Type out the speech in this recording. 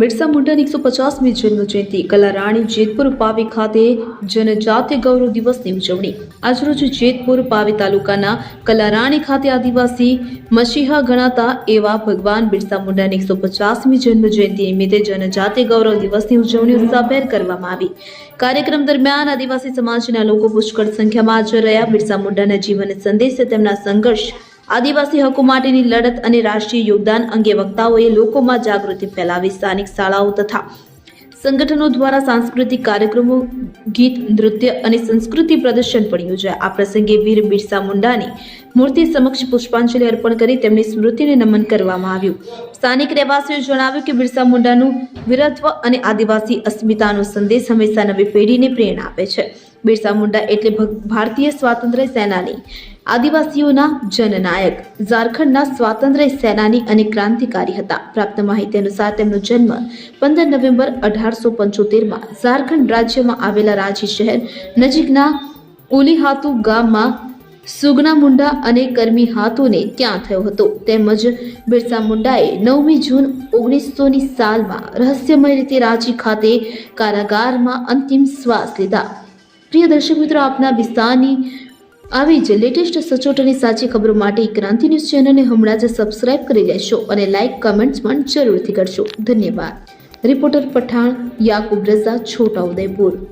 બિરસા મુંડાની એકસો પચાસમી જન્મ કલા રાણી જેતપુર પાવી ખાતે જનજાતીય ગૌરવ દિવસની ઉજવણી. આજરોજ જેતપુર પાવી તાલુકાના કલારાણી ખાતે આદિવાસી મસીહા ગણાતા એવા ભગવાન બિરસા મુંડાની એકસો પચાસમી જન્મ જયંતિ નિમિત્તે જનજાતિ ગૌરવ દિવસની ઉજવણી ઉત્સાહભેર કરવામાં આવી. કાર્યક્રમ દરમિયાન આદિવાસી સમાજના લોકો પુષ્કળ સંખ્યામાં હાજર રહ્યા. બિરસા મુંડાના જીવન સંદેશ તેમના સંઘર્ષ આદિવાસી હકો માટેની લડત અને રાષ્ટ્રીય યોગદાન અંગે વક્તાઓએ લોકોમાં જાગૃતિ ફેલાવી સ્થાનિક શાળાઓ તથા સંગઠનો દ્વારા સાંસ્કૃતિક કાર્યક્રમો, ગીત, નૃત્ય અને સંસ્કૃતિ પ્રદર્શન પણ યોજાયા. આ પ્રસંગે વીર બિરસા મુંડાની મૂર્તિ સમક્ષ પુષ્પાંજલિ અર્પણ કરી તેમની સ્મૃતિને નમન કરવામાં આવ્યું. સ્થાનિક રહેવાસીઓએ જણાવ્યું કે બિરસા મુંડાનું વીરત્વ અને આદિવાસી અસ્મિતાનો સંદેશ હંમેશા નવી પેઢીને પ્રેરણા આપે છે. બિરસા મુંડા એટલે ભારતીય સ્વાતંત્ર્ય સેનાની આદિવાસીઓના જનનાયક. ઝારખંડના સ્વાતંત્ર્ય સેનાની અને ક્રાંતિકારી હતા. પ્રાપ્ત માહિતી અનુસાર તેમનો જન્મ પંદર નવેમ્બર અઢારસો પંચોતેરમાં ઝારખંડ રાજ્યમાં આવેલા રાંચી શહેર નજીકના ઉલીહાતુ ગામમાં સુગના મુંડા અને કર્મી હાથોને ત્યાં થયો હતો? તેમજ બિરસા મુંડાએ નવમી જૂન ઓગણીસોની સાલમાં રહસ્યમય રીતે રાંચી ખાતે કારાગારમાં અંતિમ શ્વાસ લીધા. પ્રિય દર્શક મિત્રો, આપના વિસ્તારની આવી જ લેટેસ્ટ સચોટ અને સાચી ખબરો માટે ક્રાંતિ ન્યૂઝ ચેનલને હમણાં જ સબસ્ક્રાઇબ કરી લેશો અને લાઇક, કમેન્ટ્સ પણ જરૂરથી કરશો. ધન્યવાદ. રિપોર્ટર પઠાણ, યાકુબ રઝા છોટાઉદેપુર